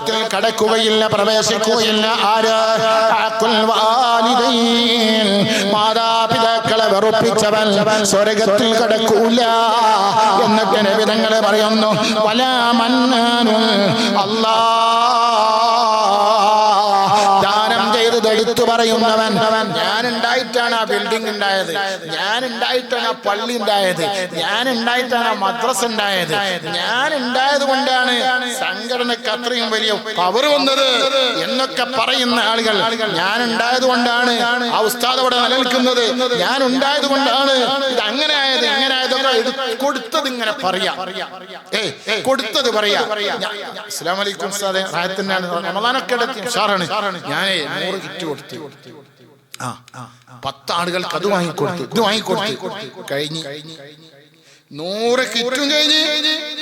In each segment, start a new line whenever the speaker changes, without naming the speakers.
സ്വർഗത്തിൽ കടക്കുകയില്ല പ്രവേശിക്കുകയില്ല. ആര്. മാതാപിതാക്കളെ വെറുപ്പിച്ചവൻ സ്വർഗത്തിൽ കടക്കൂല എന്നിട്ട് നബിതങ്ങളെ പറയുന്നു. വല മന്നു അല്ലാ. ദാനം ചെയ്തത് എടുത്തു പറയുന്നവൻ ഞാൻ ആ ബിൽഡിംഗ് ഉണ്ടായത് ഞാൻ ഉണ്ടായിട്ടാണ് ആ പള്ളി ഉണ്ടായത് ഞാൻ ഉണ്ടായിട്ടാണ് ആ മദ്രസ ഉണ്ടായത് ഞാൻ ഉണ്ടായത് കൊണ്ടാണ് സംഘടനക്ക് അത്രയും വലിയ പവർ വന്നത് എന്നൊക്കെ പറയുന്ന ആളുകൾ ഞാൻ ഉണ്ടായത് കൊണ്ടാണ് ആ ഉസ്താദ് അവിടെ നിലനിൽക്കുന്നത്. ഞാൻ ഉണ്ടായത് കൊണ്ടാണ് ഇത് അങ്ങനെ ആയത് എങ്ങനെ ആയതൊക്കെ കൊടുത്തത് ഇങ്ങനെ പറയാ. കൊടുത്തത് പറയാ. അസ്സലാമു അലൈക്കും ഉസ്താദെ. റായത്തിനാണ് റമദാനൊക്കെ ഉഷാറാണ്. ഞാനേ നൂറ് കിറ്റ് കൊടുത്തു. പത്ത് ആളുകൾക്ക് അത് വാങ്ങിക്കൊടുത്തു. ഇത് വാങ്ങിക്കൊടുത്തു. കഴിഞ്ഞ്. നൂറ് കിറ്റും കഴിഞ്ഞ്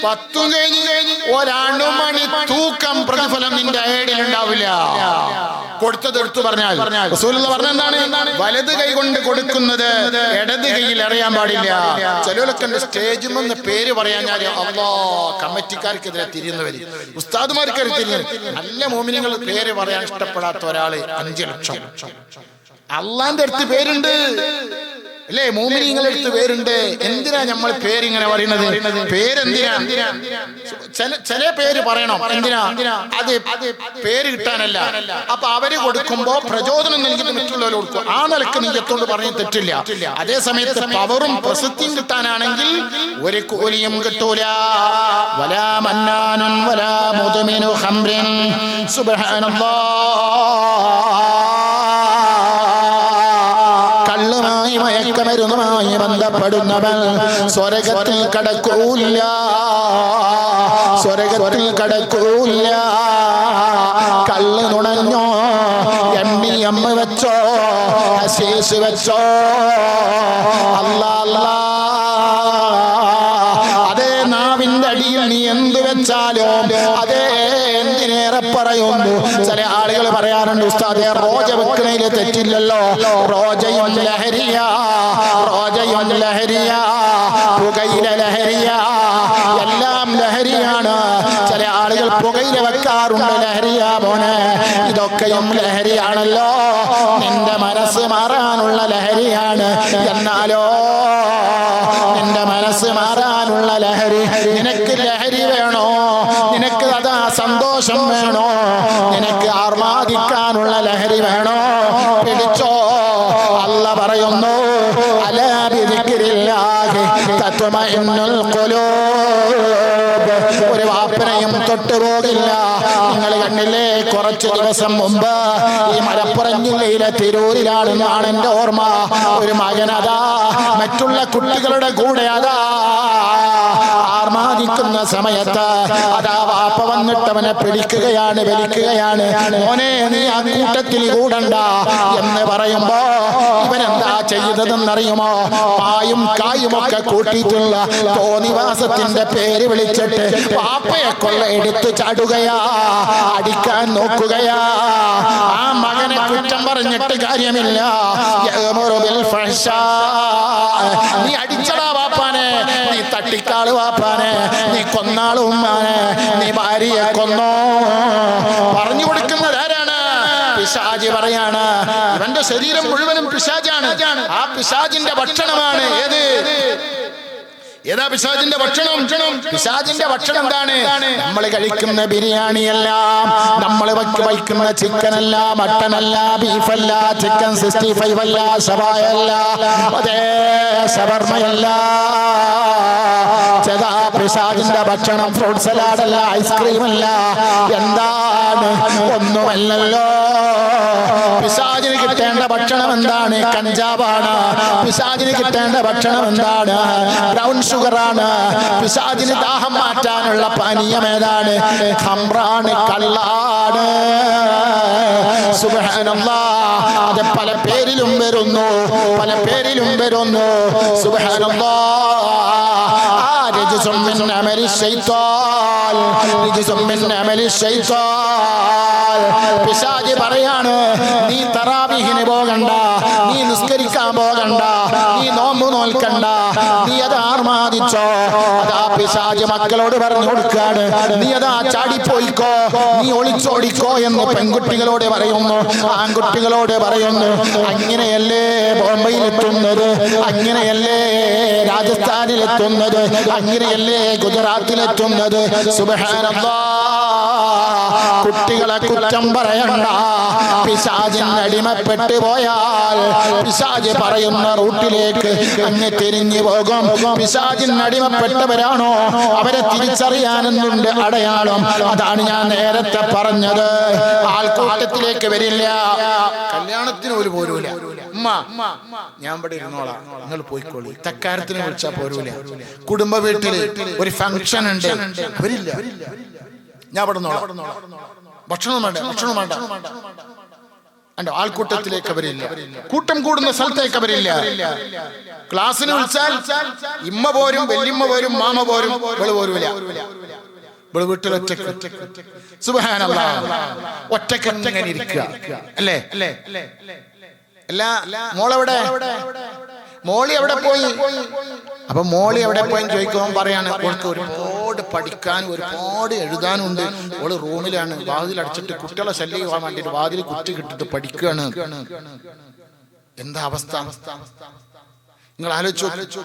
പത്തും കഴിഞ്ഞ് കഴിഞ്ഞ് ഒരണുമണി തൂക്കം പ്രതിഫലം നിന്റെ ഏടി ഉണ്ടാവില്ല കൊടുത്തത് എടുത്തു പറഞ്ഞാൽ. പറഞ്ഞാൽ പറഞ്ഞ എന്താണ്? വലത് കൈ കൊണ്ട് കൊടുക്കുന്നത് ഇടത് കൈയിൽ അറിയാൻ പാടില്ല. ചിലരൊക്കെ സ്റ്റേജിൽ നിന്ന് പേര് പറയാൻ ഞാൻ അല്ലോ കമ്മിറ്റിക്കാർക്കെതിരെ തിരിയുന്നവര് ഉസ്താദുമാർക്കെതിരെ തിരിഞ്ഞു നല്ല മോമിനികൾ പേര് പറയാൻ ഇഷ്ടപ്പെടാത്ത ഒരാൾ അഞ്ചു ലക്ഷം. അള്ളാന്റെ അടുത്ത് പേരുണ്ട്. അല്ലേ മൂമിനിങ്ങളെ അടുത്ത് പേരുണ്ട്. എന്തിനാ നമ്മൾ പേരിങ്ങനെ പറയുന്നത്? പേരെന്തിനാ? ചില ചില പേര് പറയണം. എന്തിനാ? അത് പേര് കിട്ടാനല്ല. അപ്പൊ അവർ കൊടുക്കുമ്പോ പ്രചോദനം നൽകുന്ന മറ്റുള്ളവർ കൊടുക്കും ആ നിലയ്ക്ക് നീയത്തോണ്ട് പറഞ്ഞ തെറ്റില്ല. അതേ സമയത്ത് പവറും പ്രസിദ്ധിയും കിട്ടാനാണെങ്കിൽ ഒരു കോലിയും കിട്ടൂല. വലാ മന്നാനും വലാ മുതുമിനു ഹംറിൻ സുബ്ഹാനല്ലാഹ്. കള്ളുമായി മയക്കമരുന്നുമായി ബന്ധപ്പെടുന്നവൻ സ്വർഗത്തിൽ കടക്കൂല്ല. സ്വർഗത്തിൽ കടക്കൂല്ല. കള്ള് നുണഞ്ഞോ എണ്ണി അമ്മ വെച്ചോ ഹസീസ് വെച്ചോ. അല്ല അല്ല. അതേ നാവിന്റെ അടിയിൽ നീ എന്ത് വെച്ചാലോ അതേ എന്തിനേറെ പറയുന്നു. ചില ആളുകൾ പറയാറുണ്ട് ഉസ്താദെ റോജ വെക്കുന്നതിൽ തെറ്റില്ലല്ലോ. റോജയും ലഹ ലഹരിയ പുകയില ലഹരിയ എല്ലാം ലഹരിയാണ്. ചില ആളുകൾ പുകയില വെക്കാറുണ്ട് ലഹരിയ മോനെ. ഇതൊക്കെയും ലഹരിയാണല്ലോ. നിന്റെ മനസ്സ് മാറാനുള്ള ലഹരിയാണ്. എന്നാലോ നിന്റെ മനസ്സ് മാറാനുള്ള ലഹരി. നിനക്ക് ലഹരി വേണോ? നിനക്ക് അതാ സന്തോഷം വേണോ? നിനക്ക് ആർമാദിക്കാനുള്ള ലഹരി വേണോ? ഖുലൂബ് ഒരു വാപ്പനെയും തൊട്ടുപോകില്ല നിങ്ങൾ കണ്ണില്ലേ കുറച്ച് ദിവസം മുമ്പ് ഈ മലപ്പുറം ജില്ലയിലെ തിരൂരിലാണെന്നാണ് എന്റെ ഓർമ്മ. ഒരു മകനതാ മറ്റുള്ള കുട്ടികളുടെ കൂടെ അതാ ആർമാദിക്കുന്ന സമയത്ത് അതാ വാപ്പ വന്നിട്ട് അവനെ പിടിക്കുകയാണ് വലിക്കുകയാണ്. മോനെ നീ ആ കൂട്ടത്തിൽ കൂടണ്ട എന്ന് പറയുമ്പോ ഇവനെന്താ ചെയ്തതെന്നറിയുമോ? പായും കായും ഒക്കെ കൂട്ടിയിട്ടുള്ള തോന്നിവാസത്തിന്റെ പേര് വിളിച്ചിട്ട് വാപ്പയെ കൊള്ള എടുത്തു ചാടുകയാ അടിക്കാൻ നോക്കുകയാ. ആ മകനെ കുറ്റം പറഞ്ഞിട്ട് കാര്യമില്ല. നീ അടിച്ചടാ നീ തട്ടിക്കാൾ വാപ്പാനെ നീ കൊന്നാൾ ഉമ്മാനെ നീ ഭാര്യയെ കൊന്നോ. പറഞ്ഞു കൊടുക്കുന്നത് ആരാണ്? പിശാജി പറയാണ്. ഇവന്റെ ശരീരം മുഴുവനും പിശാജാണ് ആ പിശാജിന്റെ ഭക്ഷണമാണ് ഏത്? ഏതാ പിശാജിന്റെ ഭക്ഷണം? പിശാജിന്റെ ഭക്ഷണം എന്താണ്? നമ്മൾ കഴിക്കുന്ന ബിരിയാണി അല്ല നമ്മൾ വയ്ക്കുന്ന ചിക്കൻ അല്ല മട്ടൻ അല്ല ബീഫ് അല്ല ചിക്കൻ സിക്സ്റ്റി ഫൈവ് അല്ല ഷവായ അല്ല അതേ ഷവർമയല്ല ചെതാ പിശാജിന്റെ ഭക്ഷണം ഫ്രൂട്ട് സലാഡ് അല്ല ഐസ്ക്രീം അല്ല എന്താണ്? ഒന്നുമല്ലല്ലോ. പിശാജിന് കിട്ടേണ്ട ഭക്ഷണം എന്താണ്? കഞ്ചാവാണ്. പിശാജിന് കിട്ടേണ്ട ഭക്ഷണം എന്താണ്? ബ്രൗൺ ഷുഗർ ആണ് പിശാചിന് ദാഹം മാറ്റാനുള്ള പാനീയം ഏതാണ്? ഖംറാണ് കള്ളാണ്. അത് പല പേരിലും വരുന്നു. പല പേരിലും വരുന്നു. പിശാജി പറയാണ് നീ തറാബിഹിന് പോകണ്ട. നീ നിസ്കരിക്കാൻ പോകണ്ട. നീ നോമ്പ് നോൽക്കണ്ട. നീ അത് ആർമാദിച്ചോ അതാ പിശാജ് മക്കളോട് പറഞ്ഞു കൊടുക്കാണ് നീ അതാ ചാടിപ്പോയിക്കോ? നീ ഒളിച്ചോടിക്കോ എന്ന് പെൺകുട്ടികളോട് പറയുന്നു. ആൺകുട്ടികളോട് പറയുന്നു. അങ്ങനെയല്ലേ ബോംബെയിൽ എത്തുന്നത് അങ്ങനെയല്ലേ രാജസ്ഥാനിൽ എത്തുന്നത് അങ്ങനെയല്ലേ ഗുജറാത്തിൽ എത്തുന്നത് കുട്ടികളെ കുറ്റം പറയണ്ട. പിശാചിന് അടിമപ്പെട്ടു പോയാൽ പിശാജ് പറയുന്ന റൂട്ടിലേക്ക് അങ്ങ് തിരിഞ്ഞു പോകും. പിശാചിന് അടിമപ്പെട്ടവരാണോ? അവരെ തിരിച്ചറിയാനെന്നുണ്ട് അടയാളം. അതാണ് ഞാൻ നേരത്തെ പറഞ്ഞത്. ആൾക്കൂട്ടത്തിലേക്ക് വരില്ല. കല്യാണത്തിന് ഒരു പോരൂല. ഞാൻ ഇവിടെ ഇരുന്നോളാം. നിങ്ങൾ പോയിക്കോളൂ. തക്കാരത്തിനെ വിളിച്ചാ പോരൂല. കുടുംബ വീട്ടിൽ ഒരു ഫംഗ്ഷൻ ഉണ്ട്. വരില്ല. ഞാൻ ഇവിടെ ഭക്ഷണം വേണ്ട ഭക്ഷണം വേണ്ട. അണ്ടോ ആൾക്കൂട്ടത്തിലേക്ക് അവരില്ല. കൂട്ടം കൂടുന്ന സ്ഥലത്തേക്ക് അവരില്ല. ക്ലാസ്സിന് വിളിച്ചാൽ ഇമ്മ പോരും വല്യമ്മ പോരും മാമ പോരും ഇവൾ പോരൂല. ഇവൾ വീട്ടിൽ ഒറ്റയ്ക്ക്. സുബഹാനല്ലാ. ഒറ്റയ്ക്ക് ഇങ്ങനെ ഇരിക്കുക. അല്ലേ? അല്ല മോളെവിടെ? മോളി എവിടെ പോയി? അപ്പൊ മോളി എവിടെ പോയി ചോദിക്കുമ്പോൾ പറയാണ് ഓൾക്ക് ഒരുപാട് പഠിക്കാൻ ഒരുപാട് എഴുതാനുണ്ട്. ഓൾ റൂമിലാണ് വാതിൽ അടച്ചിട്ട് കുട്ടികളെ ശല്യം ചെയ്യാൻ വേണ്ടിട്ട് വാതിൽ കുറ്റി കിട്ടിട്ട് പഠിക്കുകയാണ്. എന്താ അവസ്ഥ? നിങ്ങൾ ആലോചിച്ചു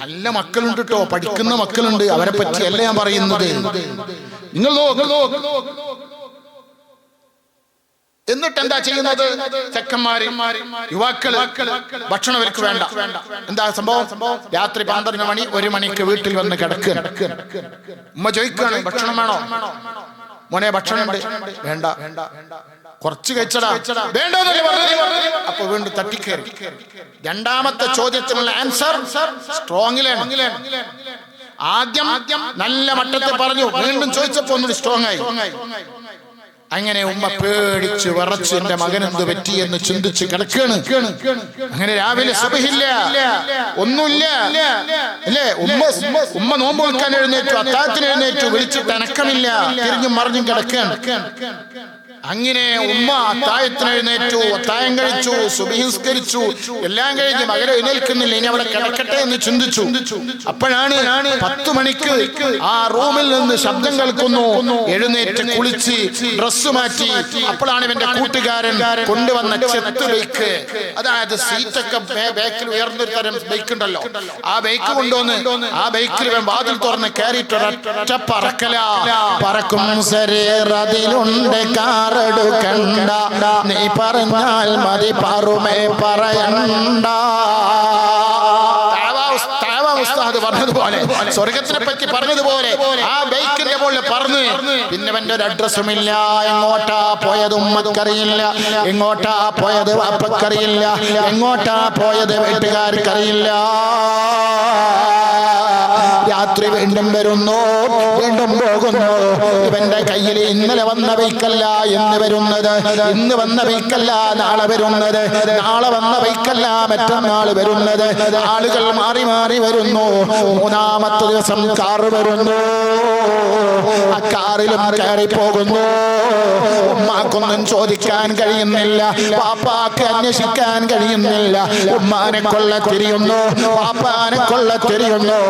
നല്ല മക്കളുണ്ട് കേട്ടോ പഠിക്കുന്ന മക്കളുണ്ട്. അവരെ പറ്റിയല്ല ഞാൻ പറയുന്നത്. നിങ്ങൾ എന്നിട്ട് എന്താ ചെയ്യുന്നത്? ചെക്കന്മാര് യുവാക്കൾ ഭക്ഷണം അവർക്ക് വേണ്ട. എന്താ സംഭവം? രാത്രി പന്ത്രണ്ട് മണി ഒരു മണിക്ക് വീട്ടിൽ വന്ന് കിടക്കുക ഉമ്മ ചോദിക്കുകയാണ് ഭക്ഷണം വേണോ? മോനെ ഭക്ഷണം വേണ്ട. കുറച്ച് കഴിച്ചടാ. വേണ്ട അപ്പൊ വീണ്ടും തട്ടിക്കേറി. രണ്ടാമത്തെ ചോദ്യത്തിനുള്ള ആൻസർ സ്ട്രോങ്ങിലാണ് ആദ്യം നല്ല മട്ടത്തിൽ പറഞ്ഞു. വീണ്ടും ചോദിച്ചപ്പോ ഒന്നുകൂടി സ്ട്രോങ് ആയി. അങ്ങനെ ഉമ്മ പേടിച്ച് വിറച്ച് എന്റെ പറ്റി എന്ന് ചിന്തിച്ച് കിടക്കാണ്. അങ്ങനെ രാവിലെ സുബഹില്ല. ഒന്നുമില്ല. അല്ലേ? ഉമ്മ ഉമ്മ നോമ്പ് വെക്കാൻ എഴുന്നേറ്റു അത്താത്തിന് എഴുന്നേറ്റു വിളിച്ച് തനക്കമില്ല തിരിഞ്ഞും മറിഞ്ഞും കിടക്കാണ്. അങ്ങനെ ഉമ്മ അത്തായത്തിന് എഴുന്നേറ്റു അത്തായം കഴിച്ചു സുബിഹിസ്കരിച്ചു എല്ലാം കഴിഞ്ഞ് മകൻ എഴുന്നേൽക്കുന്നില്ല. ഇനി അവിടെ കിടക്കട്ടെ എന്ന് ചിന്തിച്ചു. അപ്പോഴാണ് പത്ത് മണിക്ക് ആ റൂമിൽ നിന്ന് ശബ്ദം കേൾക്കുന്നു. എഴുന്നേറ്റ് കുളിച്ച് ഡ്രസ് മാറ്റി. അപ്പോഴാണ് ഇവന്റെ കൂട്ടുകാരൻ കൊണ്ടുവന്ന ചെത്ത് ബൈക്ക്. അതായത് സീറ്റൊക്കെ ബൈക്കിൽ ഉയർന്നൊരു തരം ബൈക്ക് ഉണ്ടല്ലോ. ആ ബൈക്ക് കൊണ്ടുവന്ന് ആ ബൈക്കിൽ ഇവൻ വാതിൽ തുറന്ന് കയറിയിട്ട് ഒരൊറ്റ പറക്കല. പറക്കും ശരീരതിലുണ്ട് കാറെടുക്കണ്ട നീ പറഞ്ഞാൽ മതി പറമേ പറയണ്ട. ഉസ്താദ് പറഞ്ഞതുപോലെ സ്വർഗത്തിനെ പറ്റി പറഞ്ഞതുപോലെ ആ ബൈക്കിന്റെ മുകളിൽ പറഞ്ഞു പിന്നെ അവന്റെ ഒരു അഡ്രസ്സും ഇല്ല. എങ്ങോട്ടാ പോയത് ഉമ്മക്കറിയില്ല. എങ്ങോട്ടാ പോയത് വാപ്പക്കറിയില്ല. എങ്ങോട്ടാ പോയത് വീട്ടുകാർക്കറിയില്ല. രാത്രി വീണ്ടും വരുന്നു. വീണ്ടും പോകുന്നു. ഇവന്റെ കയ്യിൽ ഇന്നലെ വന്ന ബൈക്കല്ല ഇന്ന് വരുന്നത്. ഇന്ന് വന്ന ബൈക്കല്ല നാളെ വരുന്നത്. നാളെ വന്ന ബൈക്കല്ല മറ്റന്നാൾ വരുന്നത്. ആളുകൾ മാറി മാറി വരുന്നു. മൂന്നാമത്തെ ദിവസം കാർ വരുന്നു. ആ കാറിലും കയറി പോകുന്നു. ഉമ്മാക്കൊന്നും ചോദിക്കാൻ കഴിയുന്നില്ല. പാപ്പാക്ക് അന്വേഷിക്കാൻ കഴിയുന്നില്ല. ഉമ്മാനെ കൊള്ള തിരിയുന്നു. പാപ്പാനെ കൊള്ള തിരിയുന്നു.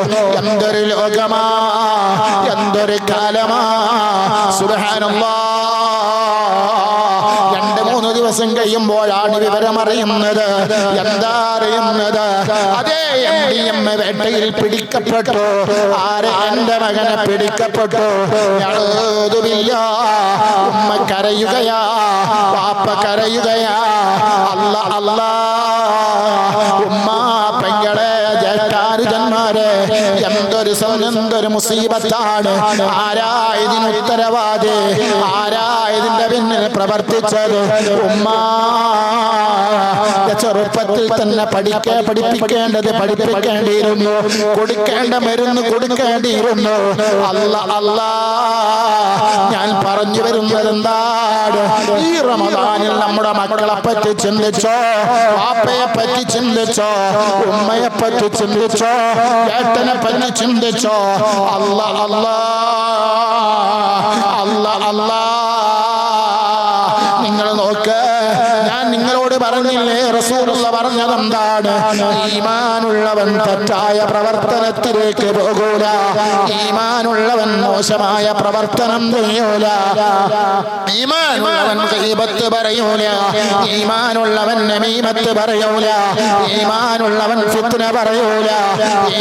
എന്തൊരു ലോകമാ എന്തൊരു കാലമാ. സുബഹാനല്ലാ. രണ്ട് മൂന്ന് ദിവസം കഴിയുമ്പോഴാണ് വിവരം അറിയുന്നത് എന്താ അറിയുന്നത്? അതേ എം ഡി എം വേട്ടയിൽ പിടിക്കപ്പെട്ടു. ആരെ എന്റെ മകനെ പിടിക്കപ്പെട്ടു? യാതൊരുമില്ല ഉമ്മ കരയുകയാ. പാപ്പ കരയുകയാ. അല്ല അല്ല. ഉമ്മ ജേഷ്ഠാനുജന്മാരെ എന്തൊരു എന്തൊരു മുസീബത്താണ്. ആരാ ഇതിന് ഉത്തരവാദി? ആരാ ഇതിന്റെ പിന്നിൽ പ്രവർത്തിച്ചത്? ഉമ്മ. ചെറുപ്പത്തിൽ തന്നെ പഠിക്ക പഠിപ്പിക്കേണ്ടത് പഠിപ്പിക്കേണ്ടിയിരുന്നു. കൊടുക്കേണ്ട മരുന്ന് കൊടുക്കേണ്ടിയിരുന്നു. അല്ല അല്ല. ഞാൻ പറഞ്ഞു വരുന്നത് എന്താണ്? ഈ റമദാനിൽ നമ്മുടെ മക്കളെ പറ്റി ചിന്തിച്ചോ? പാപ്പയെ പറ്റി ചിന്തിച്ചോ? ഉമ്മയെ പറ്റി ചിന്തിച്ചോ? ഏട്ടനെ പറ്റി ചിന്തിച്ചോ? അല്ല അല്ല അല്ല അല്ല. നിങ്ങൾ നോക്ക് പറഞ്ഞില്ലേ? റസൂലുള്ള പറഞ്ഞത് എന്താണ് ഈമാനുള്ളവൻ തെറ്റായ പ്രവർത്തനത്തിലേക്ക് പോകൂല. ഈമാനുള്ളവൻ മോശമായ പ്രവർത്തനം ചെയ്യൂല. ഈമാനുള്ളവൻ ഗീബത്ത് പറയൂല. ഈമാനുള്ളവൻ നമീമത്ത് പറയൂല. ഈമാനുള്ളവൻ ഫിത്ന പറയൂല.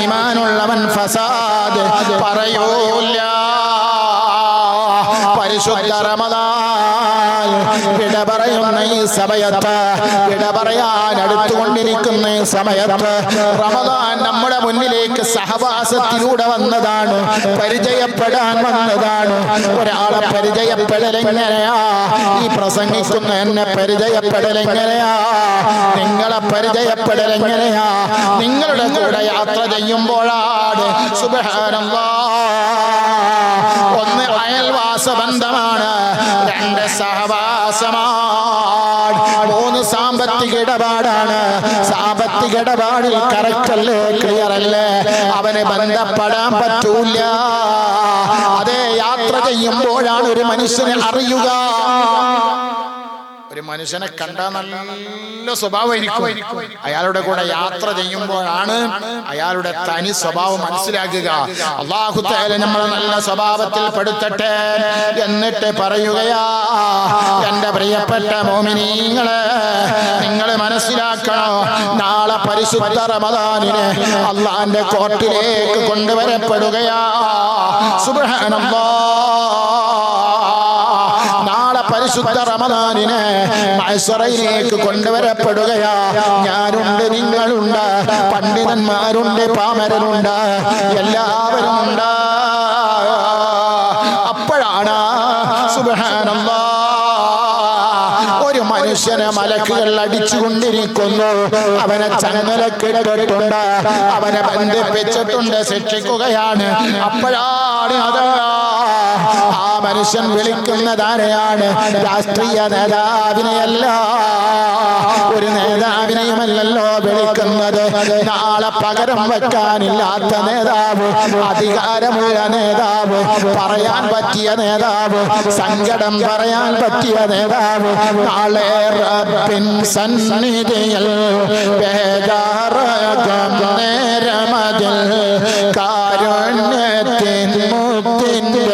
ഈമാനുള്ളവൻ ഫസാദ് പറയൂല. പരിശുദ്ധ റമദാൻ വിട പറയുന്ന ഈ സമയത്ത് ഇട പറയാൻ അടുത്തുകൊണ്ടിരിക്കുന്ന ഈ സമയത്ത് റമദാൻ നമ്മുടെ മുന്നിലേക്ക് സഹവാസത്തിലൂടെ വന്നതാണ് പരിചയപ്പെടാൻ വന്നതാണ്. ഒരാളെ പരിചയപ്പെടലെങ്ങനെയാ? ഈ പ്രസംഗിക്കുന്ന എന്നെ പരിചയപ്പെടലെങ്ങനെയാ? നിങ്ങളെ പരിചയപ്പെടലെങ്ങനെയാ? നിങ്ങളുടെ കൂടെ യാത്ര ചെയ്യുമ്പോഴാണ് സുബഹാനല്ലാ. ഒന്ന് അയൽവാസ ബന്ധമാണ്. രണ്ട് സഹവാസമാണ് ഇടപാടാണ് സാമ്പത്തിക ഇടപാടിൽ കറക്റ്റ് അല്ലേ? ക്ലിയർ അല്ലേ? അവനെ ബന്ധപ്പെടാൻ പറ്റൂല. അതേ യാത്ര ചെയ്യുമ്പോഴാണ് ഒരു മനുഷ്യനെ അറിയുക. ഒരു മനുഷ്യനെ കണ്ട നല്ല സ്വഭാവമായിരിക്കും. അയാളുടെ കൂടെ യാത്ര ചെയ്യുമ്പോഴാണ് അയാളുടെ തനി സ്വഭാവം മനസ്സിലാക്കുക. അള്ളാഹു നമ്മളെ നല്ല സ്വഭാവത്തിൽ പെടുത്തട്ടെ എന്നിട്ട് പറയുകയാ എന്റെ പ്രിയപ്പെട്ട മോമിനീങ്ങൾ നിങ്ങൾ മനസ്സിലാക്കണോ നാളെ പരിശുദ്ധ റമദാനിനെ അള്ളാന്റെ കോർട്ടിലേക്ക് കൊണ്ടുവരപ്പെടുകയാ. സുബ്ഹാനല്ലാഹ് നാളെ പരിശുദ്ധ റമദാനിനെ മത്സറയിലേക്ക് കൊണ്ടുവരപ്പെടുകയാ. ഞാനുണ്ട് നിങ്ങളുണ്ട് പണ്ഡിതന്മാരുണ്ട് പാമരനുണ്ട് എല്ലാവരും ഉണ്ട് അപ്പോഴാണ് സുബ്ഹാനല്ലാഹ് ഒരു മനുഷ്യനെ മലക്കുകൾ അടിച്ചുകൊണ്ടിരിക്കുന്നു. അവനെ ചങ്ങലക്കിടകെട്ടുണ്ട് അവനെ ബന്ധിപ്പിച്ചിട്ടുണ്ട് ശിക്ഷിക്കുകയാണ്. അപ്പോഴാണ് അത് മനുഷ്യൻ വിളിക്കുന്നത് ആരെയാണ്? രാഷ്ട്രീയ നേതാവിനെയല്ല ഒരു നേതാവിനെയുമല്ലോ വിളിക്കുന്നത്. നാളെ പകരം വയ്ക്കാനില്ലാത്ത നേതാവ് അധികാരമുള്ള നേതാവ് പറയാൻ പറ്റിയ നേതാവ് സങ്കടം പറയാൻ പറ്റിയ നേതാവ് നാളെ റബ്ബിൻ നേരമതിൽ കാരുണ്യത്തിൻ മുത്തിന്റെ